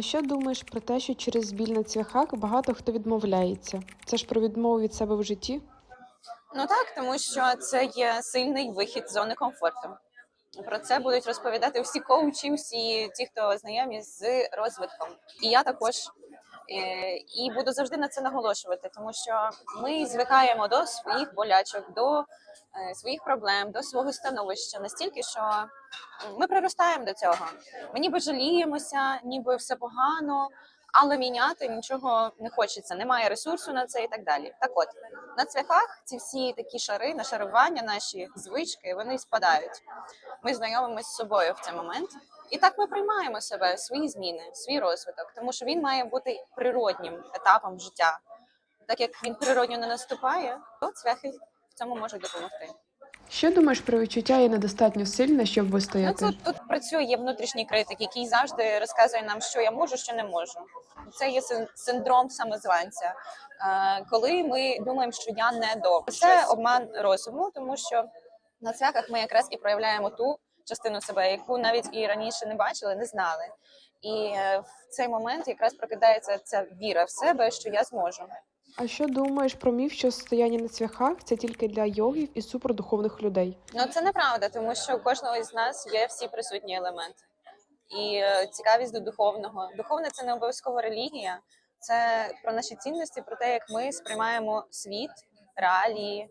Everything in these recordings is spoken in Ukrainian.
А що думаєш про те, що через біль на цвяхах багато хто відмовляється? Це ж про відмову від себе в житті? Ну так, тому що це є сильний вихід з зони комфорту. Про це будуть розповідати всі коучі, всі ті, хто знайомі з розвитком. І я також і буду завжди на це наголошувати, тому що ми звикаємо до своїх болячок, до е, своїх проблем, до свого становища настільки, що ми приростаємо до цього. Ми ніби жаліємося, ніби все погано, але міняти нічого не хочеться. Немає ресурсу на це і так далі. Так от на цвяхах ці всі такі шари, нашарування, наші звички, вони спадають. Ми знайомимося з собою в цей момент. І так ми приймаємо себе, свої зміни, свій розвиток, тому що він має бути природнім етапом життя. Так як він природньо не наступає, то цвяхи в цьому можуть допомогти. Що думаєш про відчуття є недостатньо сильне, щоб Ну вистояти? тут, тут працює внутрішній критик, який завжди розказує нам, що я можу, що не можу. Це є синдром самозванця, е, коли ми думаємо, що я не добре. Це обман розуму, тому що на цвяхах ми якраз і проявляємо ту частину себе, яку навіть і раніше не бачили, не знали. І е, в цей момент якраз прокидається ця віра в себе, що я зможу. А що думаєш про міф, що стояння на цвяхах це тільки для йогів і супердуховних людей? Ну це неправда, тому що у кожного із нас є всі присутні елементи. І е, цікавість до духовного. Духовне це не обов'язково релігія, це про наші цінності, про те, як ми сприймаємо світ, реалії.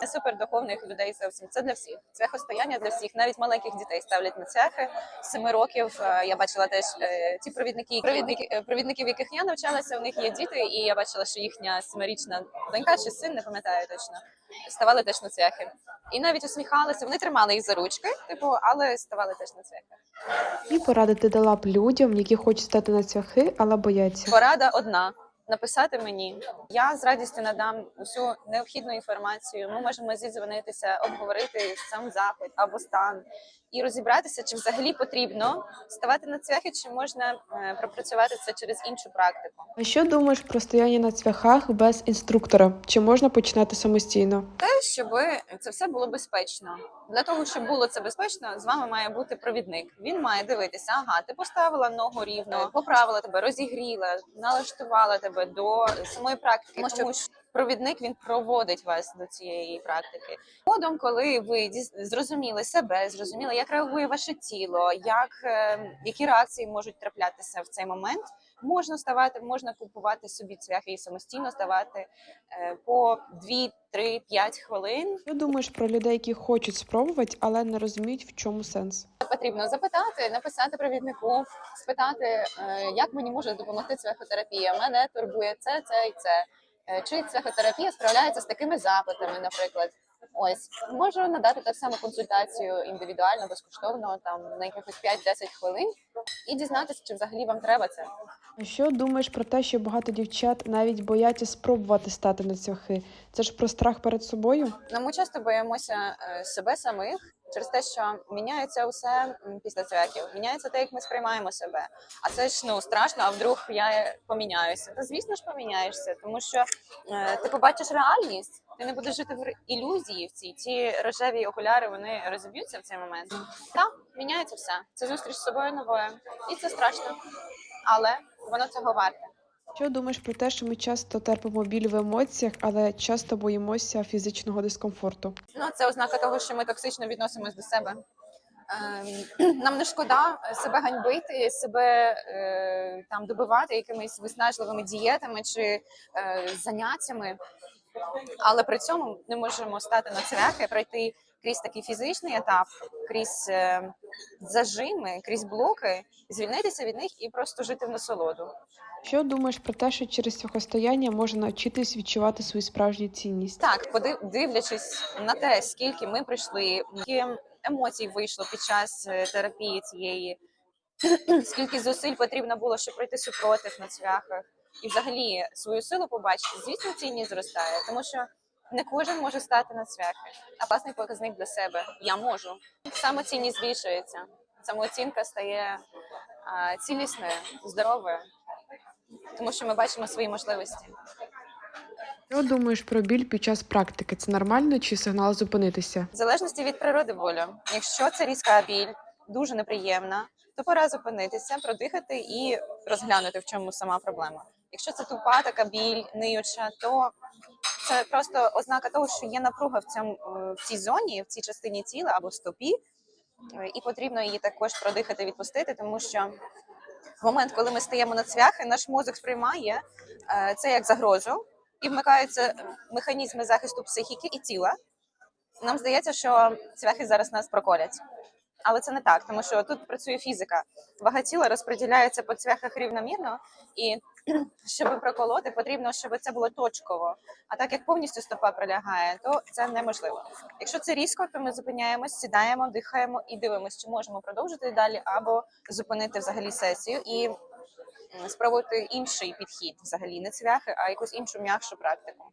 Не супердуховних людей зовсім. Це для всіх. Цвяхостояння для всіх. Навіть маленьких дітей ставлять на цвяхи. З Семи років е, я бачила теж е, ті провідники, провідники, е, провідників, яких я навчалася. У них є діти, і я бачила, що їхня семирічна донька чи син, не пам'ятаю точно, ставали теж на цвяхи. І навіть усміхалися. Вони тримали їх за ручки, типу, але ставали теж на цвяхи. І поради ти дала б людям, які хочуть стати на цвяхи, але бояться. Порада одна. Написати мені, я з радістю надам усю необхідну інформацію. Ми можемо зідзвонитися, обговорити сам запит або стан і розібратися, чи взагалі потрібно ставати на цвяхи, чи можна е, пропрацювати це через іншу практику. А що думаєш про стояння на цвяхах без інструктора? Чи можна починати самостійно? Те, щоб це все було безпечно. Для того, щоб було це безпечно, з вами має бути провідник. Він має дивитися, ага, ти поставила ногу рівно, поправила тебе, розігріла, налаштувала тебе до самої практики. Тому що провідник він проводить вас до цієї практики. Згодом, коли ви зрозуміли себе, зрозуміли, як реагує ваше тіло, як е, які реакції можуть траплятися в цей момент. Можна ставати, можна купувати собі цвяхи і самостійно ставати е, по 2, 3, 5 хвилин. Що думаєш про людей, які хочуть спробувати, але не розуміють, в чому сенс? Потрібно запитати, написати провіднику, спитати, е, як мені може допомогти цвяхотерапія. Мене турбує це, це і це. Е, Чи цвяхотерапія справляється з такими запитами, наприклад. Ось можу надати так само консультацію індивідуально, безкоштовно, там на якихось 5-10 хвилин, і дізнатися, чи взагалі вам треба це. Що думаєш про те, що багато дівчат навіть бояться спробувати стати на цвяхи? Це ж про страх перед собою? Ну, ми часто боїмося е, себе самих через те, що міняється усе після цвяхів. Міняється те, як ми сприймаємо себе. А це ж ну страшно, а вдруг я поміняюся. Та звісно ж поміняєшся, тому що е, ти побачиш реальність. Ти не будеш жити в ілюзії в цій. Ті рожеві окуляри вони розіб'ються в цей момент. Так, міняється все. Це зустріч з собою новою, і це страшно, але воно цього варте. Що думаєш про те, що ми часто терпимо біль в емоціях, але часто боїмося фізичного дискомфорту? Ну, це ознака того, що ми токсично відносимось до себе. Ем, Нам не шкода себе ганьбити, себе е, там добивати якимись виснажливими дієтами чи е, заняттями, але при цьому не можемо стати на цвяхи, пройти крізь такий фізичний етап, крізь е, зажими, крізь блоки, звільнитися від них і просто жити в насолоду. Що думаєш про те, що через цвяхостояння можна навчитись відчувати свою справжню цінність? Так, подив- дивлячись на те, скільки ми пройшли, які емоцій вийшло під час е, терапії цієї, скільки зусиль потрібно було, щоб пройти супротив на цвяхах, і взагалі свою силу побачити, звісно, цінність зростає, тому що не кожен може стати на цвяхи, а власний показник для себе я можу. Самоцінність збільшується, самооцінка стає а, цілісною, здоровою, тому що ми бачимо свої можливості. Що думаєш про біль під час практики? Це нормально чи сигнал зупинитися? В залежності від природи болю. Якщо це різка біль, дуже неприємна, то пора зупинитися, продихати і розглянути, в чому сама проблема. Якщо це тупа така біль, ниюча, то це просто ознака того, що є напруга в цьому е, в цій зоні, в цій частині тіла або стопі, Е, і потрібно її також продихати, відпустити, тому що в момент, коли ми стаємо на цвяхи, наш мозок сприймає е, це як загрозу, і вмикаються механізми захисту психіки і тіла. Нам здається, що цвяхи зараз нас проколять. Але це не так, тому що тут працює фізика. Вага тіла розподіляється по цвяхах рівномірно, і щоб проколоти, потрібно, щоб це було точково. А так як повністю стопа прилягає, то це неможливо. Якщо це різко, то ми зупиняємось, сідаємо, дихаємо і дивимося, чи можемо продовжити далі, або зупинити взагалі сесію і спробувати інший підхід, взагалі не цвяхи, а якусь іншу м'якшу практику.